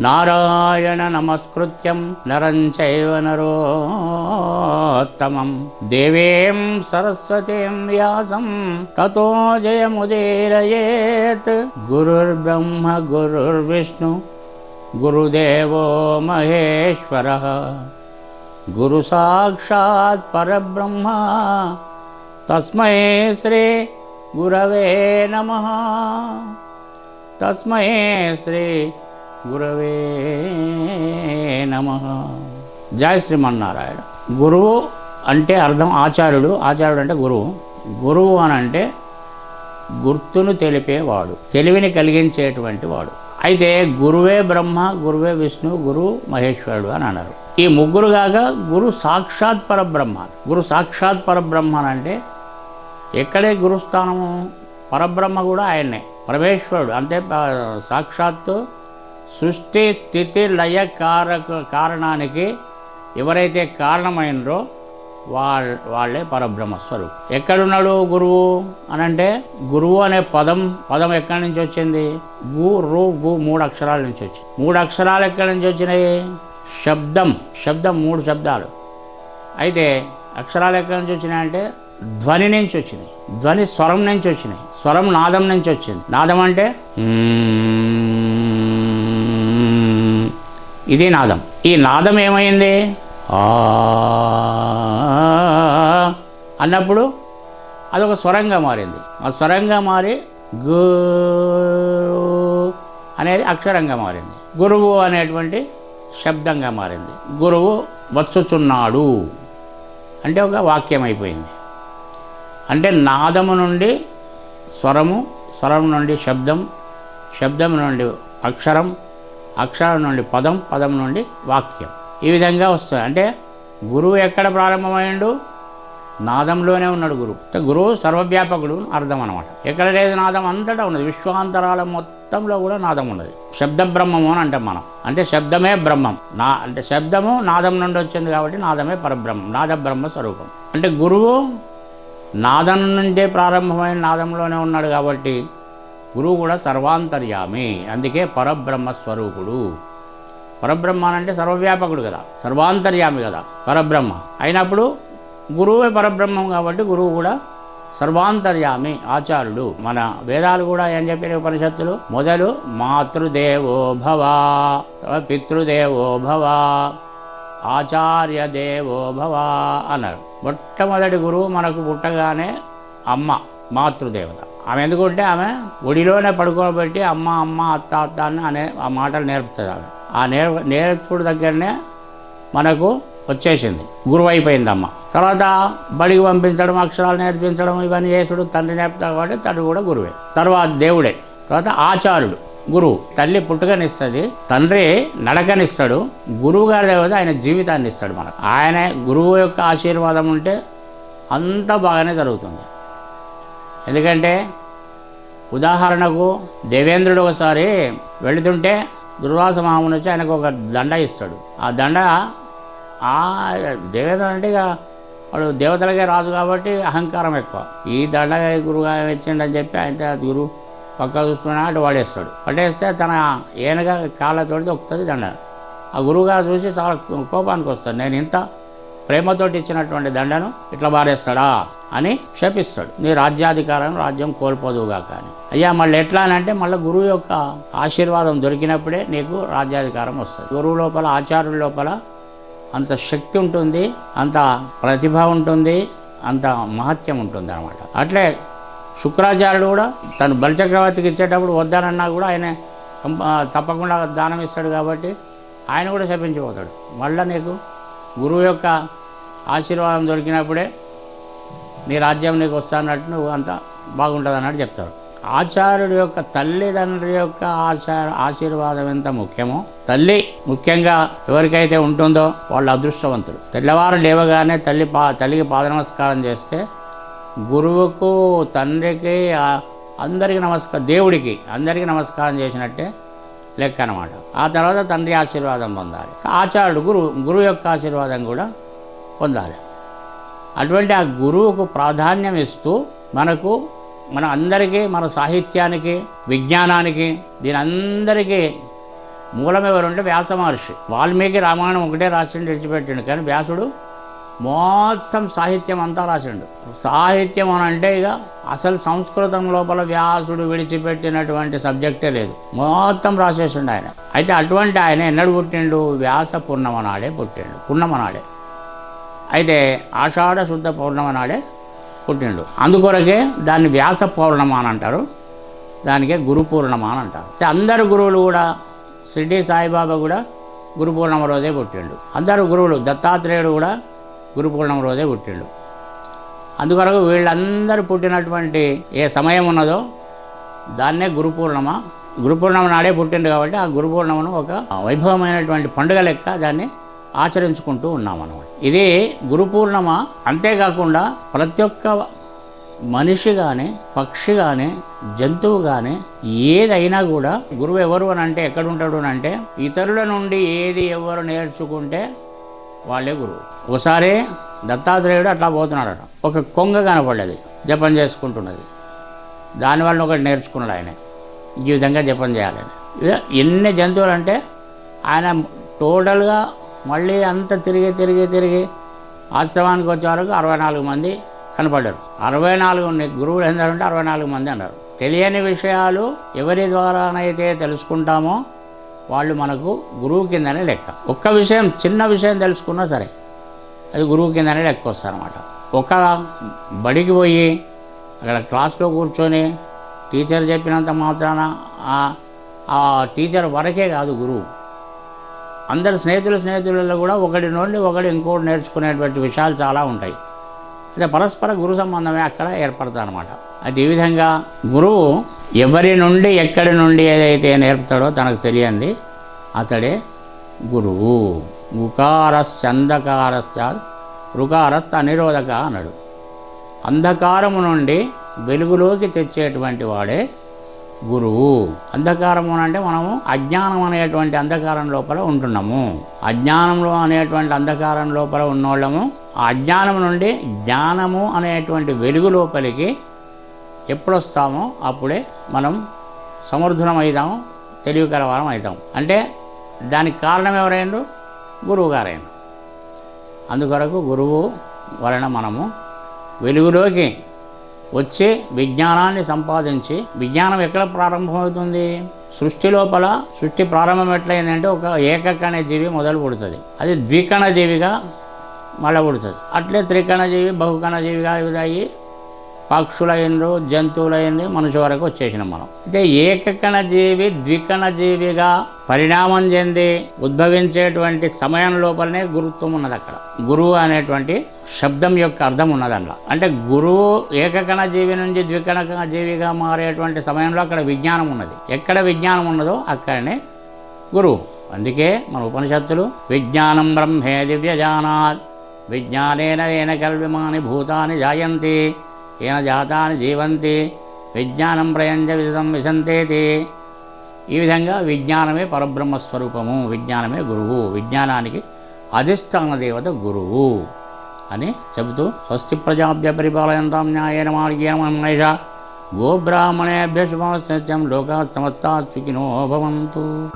नारायणनमस्कृत्यं नरं चैव नरोत्तमं। देवीं सरस्वतीं व्यासं ततो जयमुदीरयेत्। गुरुर्ब्रह्म गुरुर्विष्णु गुरुदेवो महेश्वरः। गुरुसाक्षात् परब्रह्म तस्मै श्रीगुरवे नमः। तस्मै श्री గురవే నమ. జయ శ్రీమన్నారాయణ. గురువు అంటే అర్థం ఆచార్యుడు ఆచార్యుడు అంటే గురువు. గురువు అని అంటే గుర్తును తెలిపేవాడు తెలివిని కలిగించేటువంటి వాడు. అయితే గురువే బ్రహ్మ గురువే విష్ణు గురువు మహేశ్వరుడు అని అన్నారు. ఈ ముగ్గురు కాక గురు సాక్షాత్ పరబ్రహ్మ. గురు సాక్షాత్ పరబ్రహ్మ అని అంటే ఎక్కడే గురుస్థానము? పరబ్రహ్మ కూడా ఆయనే పరమేశ్వరుడు. అంతే సాక్షాత్తు సృష్టి స్థితి లయ కారక కారణానికి ఎవరైతే కారణమైనరో వాళ్ళ వాళ్ళే పరబ్రహ్మ స్వరూపం. ఎక్కడున్నాడు గురువు అని అంటే గురువు అనే పదం పదం ఎక్కడి నుంచి వచ్చింది? గు రు గు మూడు అక్షరాల నుంచి వచ్చింది. మూడు అక్షరాలు ఎక్కడి నుంచి వచ్చినాయి? శబ్దం శబ్దం మూడు శబ్దాలు. అయితే అక్షరాలు ఎక్కడి నుంచి వచ్చినాయంటే ధ్వని నుంచి వచ్చినాయి. ధ్వని స్వరం నుంచి వచ్చినాయి. స్వరం నాదం నుంచి వచ్చింది. నాదం అంటే ఇది నాదం. ఈ నాదం ఏమైంది? ఆ. అన్నప్పుడు అదొక స్వరంగా మారింది. ఆ స్వరంగా మారి గు అనేది అక్షరంగా మారింది. గురువు అనేటువంటి శబ్దంగా మారింది. గురువు వచ్చుచున్నాడు. అంటే ఒక వాక్యం అయిపోయింది. అంటే నాదము నుండి స్వరము స్వరం నుండి శబ్దం శబ్దం నుండి అక్షరం అక్షరం నుండి పదం పదం నుండి వాక్యం. ఈ విధంగా వస్తుంది. అంటే గురువు ఎక్కడ ప్రారంభమైండు నాదంలోనే ఉన్నాడు గురువు. గురువు సర్వవ్యాపకుడు అర్థం అనమాట ఎక్కడ లేదు నాదం అంతటా ఉన్నది. విశ్వాంతరాల మొత్తంలో కూడా నాదం ఉన్నది. శబ్ద బ్రహ్మము అని అంటాం మనం. అంటే శబ్దమే బ్రహ్మం. నా అంటే శబ్దము నాదం నుండి వచ్చింది కాబట్టి నాదమే పరబ్రహ్మం నాద బ్రహ్మ స్వరూపం. అంటే గురువు నాదం నుండే ప్రారంభమైన నాదంలోనే ఉన్నాడు కాబట్టి గురువు కూడా సర్వాంతర్యామి. అందుకే పరబ్రహ్మ స్వరూపుడు. పరబ్రహ్మ అంటే సర్వవ్యాపకుడు కదా. సర్వాంతర్యామి కదా పరబ్రహ్మ. అయినప్పుడు గురువే పరబ్రహ్మం కాబట్టి గురువు కూడా సర్వాంతర్యామి ఆచార్యుడు. మన వేదాలు కూడా ఏం చెప్పిన ఉపనిషత్తులు? మొదలు మాతృదేవో భవ పితృదేవో భవ ఆచార్య దేవో భవ అన్నారు. మొట్టమొదటి గురువు మనకు పుట్టగానే అమ్మ మాతృదేవత. ఆమె ఎందుకుంటే ఆమె ఒడిలోనే పడుకోబెట్టి అమ్మ అమ్మ అత్త అత్త అని అనే ఆ మాటలు నేర్పుతుంది ఆమె. ఆ నేర్ నేర్పుడు దగ్గరనే మనకు వచ్చేసింది. గురువు అయిపోయింది అమ్మ తర్వాత బడికి పంపించడం అక్షరాలు నేర్పించడం ఇవన్నీ చేసుడు తండ్రి నేర్పుతాడు కాబట్టి తండ్రి కూడా గురువే. తర్వాత దేవుడే. తర్వాత ఆచారుడు గురువు. తల్లి పుట్టుకనిస్తుంది తండ్రి నడకనిస్తాడు గురువు గారి దేవత ఆయన జీవితాన్ని ఇస్తాడు మనకు. ఆయన గురువు యొక్క ఆశీర్వాదం ఉంటే అంతా బాగానే జరుగుతుంది. ఎందుకంటే ఉదాహరణకు దేవేంద్రుడు ఒకసారి వెళుతుంటే దుర్వాస మహాముని వచ్చి ఆయనకు ఒక దండ ఇస్తాడు. ఆ దండ ఆ దేవేంద్రుడు అంటే ఇక వాడు దేవతలకే రాదు కాబట్టి అహంకారం ఎక్కువ. ఈ దండ గురువుగా ఇచ్చిండని చెప్పి ఆయన గురువు పక్క చూస్తున్నా అటు వాడేస్తాడు. పడేస్తే తన ఏనగా కాళ్ళతోటి దొక్కుతుంది దండ. ఆ గురువుగారు చూసి చాలా కోపానికి వస్తాడు నేను ఇంత ప్రేమతోటి ఇచ్చినటువంటి దండను ఇట్లా బారేస్తాడా అని శపిస్తాడు. నీ రాజ్యాధికారం రాజ్యం కోల్పోదుగా కానీ అయ్యా మళ్ళీ ఎట్లా అని అంటే మళ్ళీ గురువు యొక్క ఆశీర్వాదం దొరికినప్పుడే నీకు రాజ్యాధికారం వస్తుంది. గురువు లోపల ఆచార్యుల లోపల అంత శక్తి ఉంటుంది అంత ప్రతిభ ఉంటుంది అంత మహత్యం ఉంటుంది అనమాట అట్లే శుక్రాచార్యుడు కూడా తను బలిచక్రవర్తికి ఇచ్చేటప్పుడు వద్దానన్నా కూడా ఆయన తప్పకుండా దానం ఇస్తాడు కాబట్టి ఆయన కూడా శపించిపోతాడు. మళ్ళీ నీకు గురువు యొక్క ఆశీర్వాదం దొరికినప్పుడే నీ రాజ్యం నీకు వస్తానట్టు నువ్వు అంత బాగుంటుంది అన్నట్టు చెప్తారు ఆచార్యుడి యొక్క తల్లిదండ్రి యొక్క ఆచార ఆశీర్వాదం ఎంత ముఖ్యమో తల్లి ముఖ్యంగా ఎవరికైతే ఉంటుందో వాళ్ళు అదృష్టవంతులు. తెల్లవారు లేవగానే తల్లి పా తల్లికి పాద నమస్కారం చేస్తే గురువుకు తండ్రికి అందరికీ నమస్కారం దేవుడికి అందరికీ నమస్కారం చేసినట్టే లెక్క అనమాట ఆ తర్వాత తండ్రి ఆశీర్వాదం పొందాలి. ఆచార్యుడు గురువు గురువు యొక్క ఆశీర్వాదం కూడా పొందాలి. అటువంటి ఆ గురువుకు ప్రాధాన్యం ఇస్తూ మనకు మన అందరికీ మన సాహిత్యానికి విజ్ఞానానికి దీని అందరికీ మూలం ఎవరుంటే వ్యాస మహర్షి. వాల్మీకి రామాయణం ఒకటే రాసిండు విడిచిపెట్టిండు. కానీ వ్యాసుడు మొత్తం సాహిత్యం అంతా రాసిండు. సాహిత్యం అని అంటే ఇక అసలు సంస్కృతం లోపల వ్యాసుడు విడిచిపెట్టినటువంటి సబ్జెక్టే లేదు. మొత్తం రాసేసిండు ఆయన. అయితే అటువంటి ఆయన ఎన్నడు పుట్టిండు? వ్యాస పూర్ణమ నాడే పుట్టిండు. పూర్ణమ నాడే అయితే ఆషాఢ శుద్ధ పౌర్ణమ నాడే పుట్టిండు. అందుకొరకే దాన్ని వ్యాస పౌర్ణమ అని అంటారు. దానికే గురు పూర్ణమ అని అంటారు. అందరు గురువులు కూడా షిర్డీ సాయిబాబా కూడా గురు పూర్ణమ రోజే పుట్టిండు. అందరు గురువులు దత్తాత్రేయుడు కూడా గురు పూర్ణం రోజే పుట్టిండు. అందుకొరకు వీళ్ళందరూ పుట్టినటువంటి ఏ సమయం ఉన్నదో దాన్నే గురు పూర్ణమ గురు నాడే పుట్టిండు కాబట్టి ఆ గురుపూర్ణమను ఒక వైభవమైనటువంటి పండుగ లెక్క దాన్ని ఆచరించుకుంటూ ఉన్నాం అన్నమాట ఇది గురుపూర్ణమ అంతేకాకుండా ప్రతి ఒక్క మనిషి కానీ పక్షి కానీ జంతువు కానీ ఏదైనా కూడా గురువు ఎవరు అని అంటే ఎక్కడ ఉంటాడు అని అంటే ఇతరుల నుండి ఏది ఎవరు నేర్చుకుంటే వాళ్ళే గురువు. ఒకసారి దత్తాత్రేయుడు అట్లా పోతున్నాడట. ఒక కొంగ కనపడ్డది జపం చేసుకుంటున్నది. దానివల్ల ఒకటి నేర్చుకున్నాడు ఆయన. ఈ విధంగా జపం చేయాలని ఎన్ని జంతువులు అంటే ఆయన టోటల్గా మళ్ళీ అంత తిరిగి తిరిగి తిరిగి ఆశ్రమానికి వచ్చే వరకు అరవై నాలుగు మంది కనపడ్డారు. అరవై నాలుగు గురువులు ఎందరంటే అరవై నాలుగు మంది అన్నారు. తెలియని విషయాలు ఎవరి ద్వారానైతే తెలుసుకుంటామో వాళ్ళు మనకు గురువు కిందనే లెక్క. ఒక్క విషయం చిన్న విషయం తెలుసుకున్నా సరే అది గురువు కిందనే లెక్క వస్తారనమాట ఒక బడికి పోయి అక్కడ క్లాస్లో కూర్చొని టీచర్ చెప్పినంత మాత్రాన ఆ- టీచర్ వరకే కాదు గురువు. అందరు స్నేహితులు స్నేహితులలో కూడా ఒకటి నుండి ఒకటి ఇంకోటి నేర్చుకునేటువంటి విషయాలు చాలా ఉంటాయి. అయితే పరస్పర గురు సంబంధమే అక్కడ ఏర్పడతారనమాట అనమాట ఈ విధంగా గురువు ఎవరి నుండి ఎక్కడి నుండి ఏదైతే నేర్పుతాడో తనకు తెలియంది అతడే గురువు. గుకారస్యంధకారస్య రుకారస్ అనిరోధక అన్నాడు. అంధకారము నుండి వెలుగులోకి తెచ్చేటువంటి వాడే గురువు. అంధకారము అంటే మనము అజ్ఞానం అనేటువంటి అంధకారం లోపల ఉంటున్నాము. అజ్ఞానంలో అనేటువంటి అంధకారం లోపల ఉన్నోళ్ళము ఆ అజ్ఞానం నుండి జ్ఞానము అనేటువంటి వెలుగు లోపలికి ఎప్పుడు వస్తామో అప్పుడే మనం సమర్థులం అవుతాము తెలివి కలవారం అవుతాం అంటే దానికి కారణం ఎవరైండ్రు గురువు అందుకొరకు గురువు వలన మనము వెలుగులోకి వచ్చి విజ్ఞానాన్ని సంపాదించి విజ్ఞానం ఎక్కడ ప్రారంభమవుతుంది? సృష్టి లోపల సృష్టి ప్రారంభం ఎట్లయిందంటే ఒక ఏకకణ జీవి మొదలు పుడుతుంది. అది ద్వికణ జీవిగా మళ్ళా పుడుతుంది. అట్లే త్రికణ జీవి బహుకణ జీవిగా ఇదయ్యి పక్షులైనరు జంతువులైంది మనిషి వరకు వచ్చేసినాం మనం. అయితే ఏకకణ జీవి ద్వికణ జీవిగా పరిణామం చెంది ఉద్భవించేటువంటి సమయం లోపలనే గురుత్వం ఉన్నది అక్కడ. గురువు అనేటువంటి శబ్దం యొక్క అర్థం ఉన్నది అందులో. అంటే గురువు ఏకకణ జీవి నుంచి ద్వికణ జీవిగా మారేటువంటి సమయంలో అక్కడ విజ్ఞానం ఉన్నది. ఎక్కడ విజ్ఞానం ఉన్నదో అక్కడనే గురువు. అందుకే మన ఉపనిషత్తులు విజ్ఞానం బ్రహ్మే దివ్యజానాత్ విజ్ఞానేన ఏన కల్విమాని భూతాని జాయంతి ఏన జాతాన్ని జీవంతి విజ్ఞానం ప్రయంజ విశదం విశంతేతి. ఈ విధంగా విజ్ఞానమే పరబ్రహ్మస్వరూపము విజ్ఞానమే గురువు విజ్ఞానానికి అధిష్టాన దేవత గురువు అని చెబుతూ స్వస్తి ప్రజాభ్య పరిపాలయంతాం న్యాయేన మార్గేణ మహేష గోబ్రాహ్మణేభ్య శుభమస్త్యం లోకా సమస్తా సుఖినో భవంతు.